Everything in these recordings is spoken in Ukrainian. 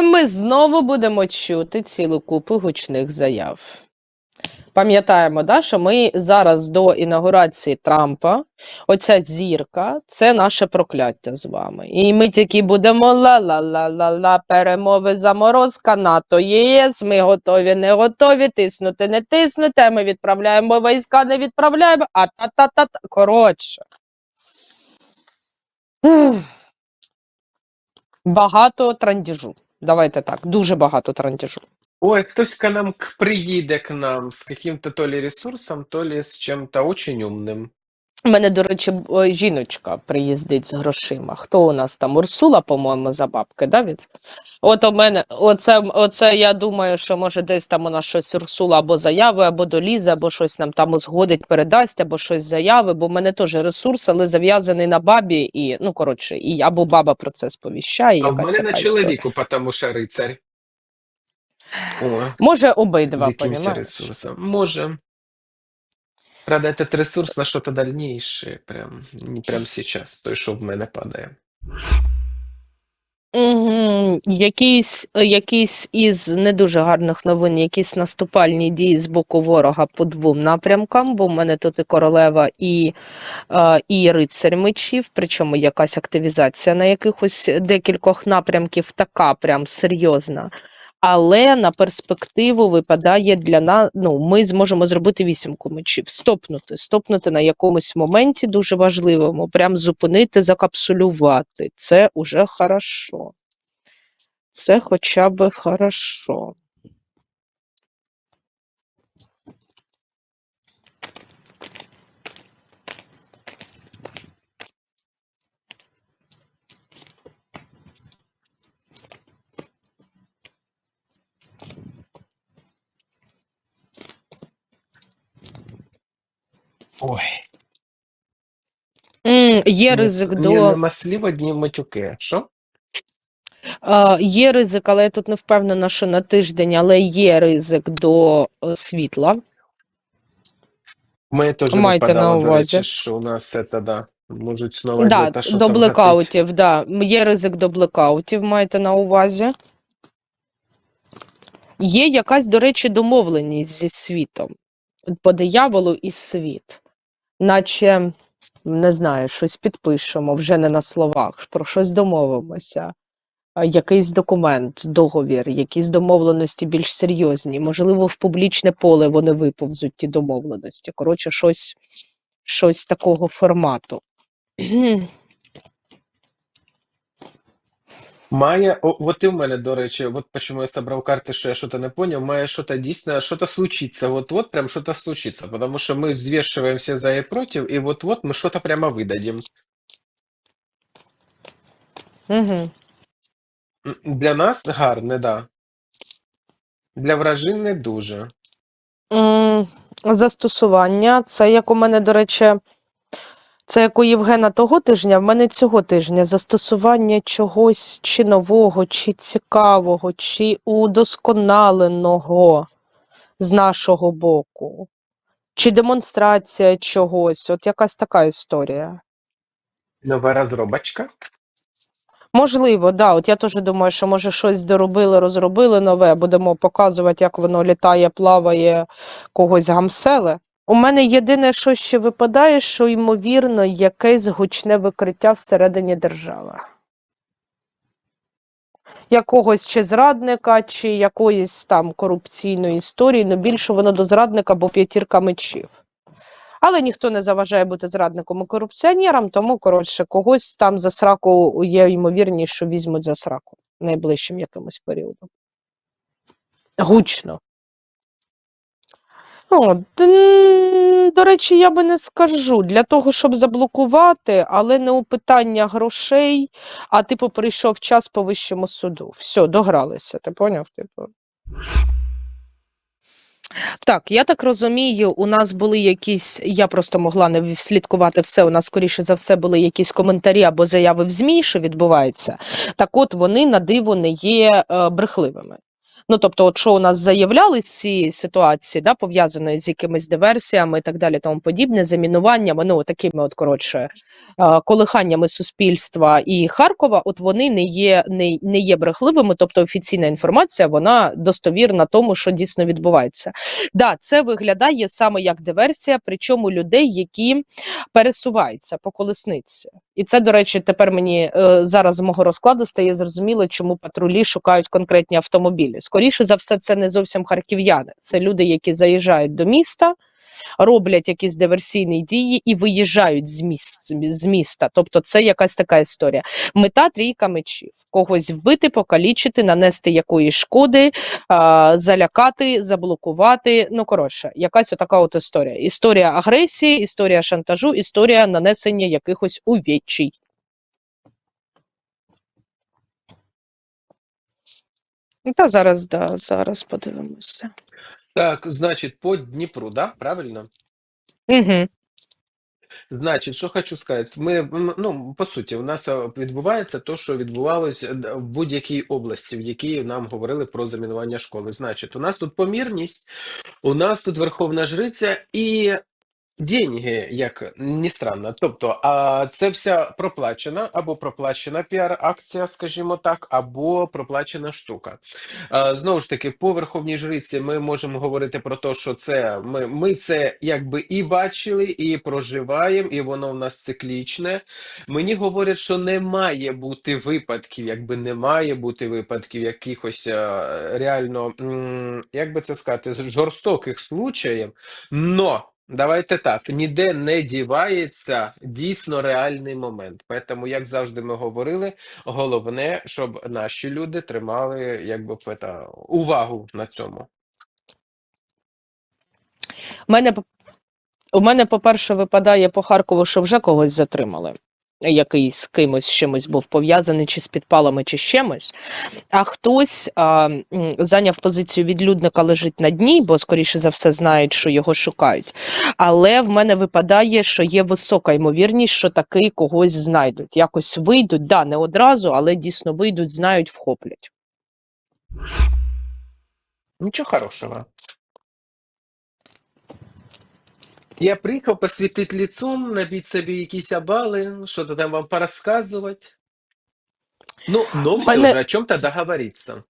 Ми знову будемо чути цілу купу гучних заяв. Пам'ятаємо, да, що ми зараз до інаугурації Трампа, оця зірка, це наше прокляття з вами. І ми тільки будемо ла-ла-ла-ла-ла, перемови заморозка, НАТО, ЄС, ми готові, не готові, тиснути, не тиснути, ми відправляємо війська, не відправляємо, а та-та-та-та. Коротше. Багато трандіжу. Давайте так, дуже багато трандіжу. Ой, хтось к нам приїде к нам з каким-то то ли ресурсом, то ли з чим-то очень умним. У мене, до речі, жіночка приїздить з грошима. Хто у нас там? Урсула, по-моєму, за бабки, да? Від... От у мене, оце, оце я думаю, що може десь там у нас щось Урсула або заяви, або долізе, або щось нам там узгодить, передасть, або щось заяви, бо в мене теж ресурс, але зав'язаний на бабі, і, ну, коротше, і або баба про це сповіщає. А в мене на чоловіку, тому що рицарь. О, Може, обидва, понімаєш? Може. Правда, этот ресурс на что-то дальнейшее, прям, не прям сейчас, той, що в мене падає. Якісь, е, якісь із не дуже гарних новин, якісь наступальні дії з боку ворога по двом напрямкам, бо в мене тут і королева, і, е, і рицарь мечів, причому якась активізація на якихось декількох напрямків, така прям серйозна. Але на перспективу випадає для нас, ну, ми зможемо зробити вісімку мечів, стопнути, стопнути на якомусь моменті дуже важливому, прям зупинити, закапсулювати. Це уже хорошо. Це хоча б хорошо. Ой, М, Є ризик ні, до нема слів, одні матюки. Що? А, Є ризик, але я тут не впевнена, що на тиждень, але є ризик до е, світла. Ми теж Майте на випадало, до увазі. речі, що у нас це, да, можуть знову Да, где-то до що-то вгатить. блекаутів, да. М, Є ризик до блекаутів, маєте на увазі. Є якась, до речі, домовленість зі світом. По дияволу і світ. Наче, не знаю, щось підпишемо, вже не на словах, про щось домовимося. Якийсь документ, договір, якісь домовленості більш серйозні. Можливо, в публічне поле вони виповзуть ті домовленості. Коротше, щось, щось такого формату. Має, о, от і в мене, до речі, от почему я собрав карти, що я щось не понял, має щось дійсно, щось случиться, вот-вот прям щось случиться, потому що ми взвешиваем все за і против, і вот-вот ми щось прямо видадим. Угу. Для нас гарне, да. Для вражин не дуже. Застосування. Це як у мене, до речі, це як у Євгена того тижня, в мене цього тижня застосування чогось чи нового, чи цікавого, чи удосконаленого з нашого боку, чи демонстрація чогось. От якась така історія. Нова розробочка. Можливо, да. От я теж думаю, що може щось доробили, розробили нове, будемо показувати, як воно літає, плаває, когось гамселе. У мене єдине, що ще випадає, що ймовірно якесь гучне викриття всередині держави. Якогось чи зрадника, чи якоїсь там корупційної історії, але більше воно до зрадника, бо п'ятірка мечів. Але ніхто не заважає бути зрадником і корупціонером, тому, коротше, когось там за сраку є ймовірність, що візьмуть за сраку найближчим якимось періодом. Гучно. М, до речі, я би не скажу. Для того, щоб заблокувати, але не у питання грошей, а типу прийшов час по вищому суду. Все, догралися, ти поняв? Типу. Так, я так розумію, у нас були якісь, я просто могла не слідкувати все. У нас, скоріше за все, були якісь коментарі або заяви в ЗМІ, що відбувається. Так от вони на диво не є е, брехливими. Ну, тобто, от що у нас заявляли з цієї ситуації, да, пов'язаної з якимись диверсіями і так далі, тому подібне, замінуваннями, ну, такими от, коротше, колиханнями суспільства і Харкова, от вони не є, не, не є брехливими, тобто офіційна інформація, вона достовірна тому, що дійсно відбувається. Да, це виглядає саме як диверсія, причому людей, які пересуваються по колесниці. І це, до речі, тепер мені е, зараз з мого розкладу стає зрозуміло, чому патрулі шукають конкретні автомобілі. Скоріше за все, це не зовсім харків'яни. Це люди, які заїжджають до міста, роблять якісь диверсійні дії і виїжджають з, міст, з міста. Тобто, це якась така історія. Мета трійка мечів: когось вбити, покалічити, нанести якоїсь шкоди, залякати, заблокувати. Ну коротше, якась отака от історія. Історія агресії, історія шантажу, історія нанесення якихось увечій. Ну, Та зараз, да, зараз подивимося. Так, значить, по Дніпру, да? Правильно? Угу. Значить, що хочу сказати, ми м, ну по суті, у нас е, відбувається те, що відбувалось е, д- в будь-якій області, в якій нам говорили про замінування школи. Значить, у нас тут помірність, у нас тут верховна жриця і деньги, як ні странно. Тобто, а це вся проплачена або проплачена піар-акція, скажімо так, або проплачена штука. А, Знову ж таки, по верховній жриці ми можемо говорити про те, що це ми, ми це якби і бачили, і проживаємо, і воно в нас циклічне. Мені говорять, що не має бути випадків, якби не має бути випадків якихось е, реально, як би це сказати, жорстоких случаїв. Но давайте так, ніде не дівається дійсно реальний момент. Тому, як завжди ми говорили, головне, щоб наші люди тримали якби пета, увагу на цьому. У мене, у мене, по-перше, випадає по Харкову, що вже когось затримали. Який з кимось чимось був пов'язаний, чи з підпалами, чи з чимось. А хтось а, зайняв позицію відлюдника лежить на дні, бо, скоріше за все, знають, що його шукають. Але в мене випадає, що є висока ймовірність, що таки когось знайдуть. Якось вийдуть, да, не одразу, але дійсно вийдуть, знають, вхоплять. Нічого хорошого. Я приїхав посвітити лицом, набити собі якісь обали, що-то там вам порозказувати. Ну, ну все Мене- же, о чем-то договориться.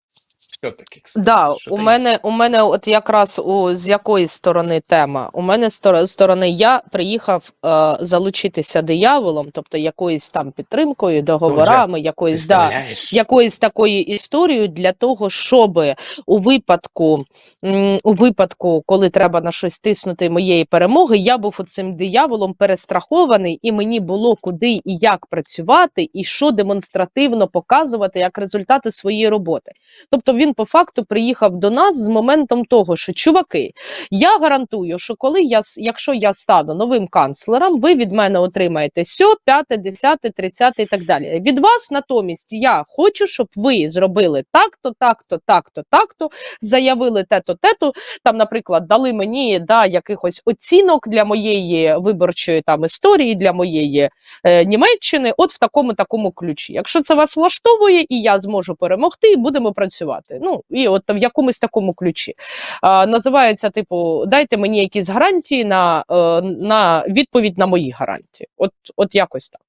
Все-таки, кстати, Да, у є. мене, у мене от якраз у, з якої сторони тема? У мене з стор- сторони я приїхав е, залучитися дияволом, тобто якоюсь там підтримкою, договорами, якоюсь, да, якоюсь такою історією для того, щоб у випадку, м, у випадку, коли треба на щось тиснути моєї перемоги, я був оцим дияволом перестрахований, і мені було куди і як працювати, і що демонстративно показувати як результати своєї роботи. Тобто він по факту приїхав до нас з моментом того, що чуваки, я гарантую, що коли я якщо я стану новим канцлером, ви від мене отримаєте сьо, п'яте, десяте, тридцяте і так далі. Від вас натомість я хочу, щоб ви зробили так-то, так-то, так-то, так-то, заявили те-то, те-то. Там, наприклад, дали мені да, якихось оцінок для моєї виборчої там історії, для моєї е, Німеччини, от в такому такому ключі. Якщо це вас влаштовує, і я зможу перемогти, і будемо працювати. Ну і от в якомусь такому ключі. А, називається, типу, дайте мені якісь гарантії на, е, на відповідь на мої гарантії. От, от якось так.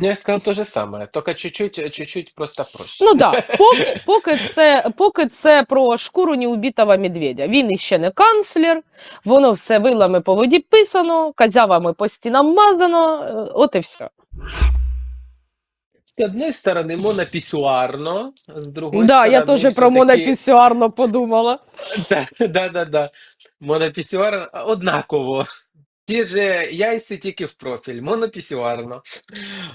Ну, Я сказав те же саме, тільки чуть-чуть, чуть-чуть просто проще. Ну да, поки, поки, це, поки це про шкуру неубитого медведя. Він іще не канцлер, воно все вилами по воді писано, козявами по стінам мазано, е, от і все. З одної сторони, монопісюарно, з другої Да, я теж про все-таки- монопісюарно подумала. Да, да, да, да. Монопісюар однаково. Ті ж яйці тільки в профіль, монопісюарно.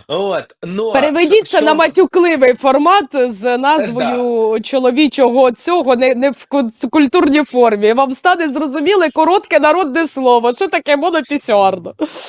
От, но, Переведіть це що- на що- матюкливий формат з назвою чоловічого цього не, не в ку- культурній формі. Вам стане зрозуміле коротке народне слово. Що таке монопісюарно?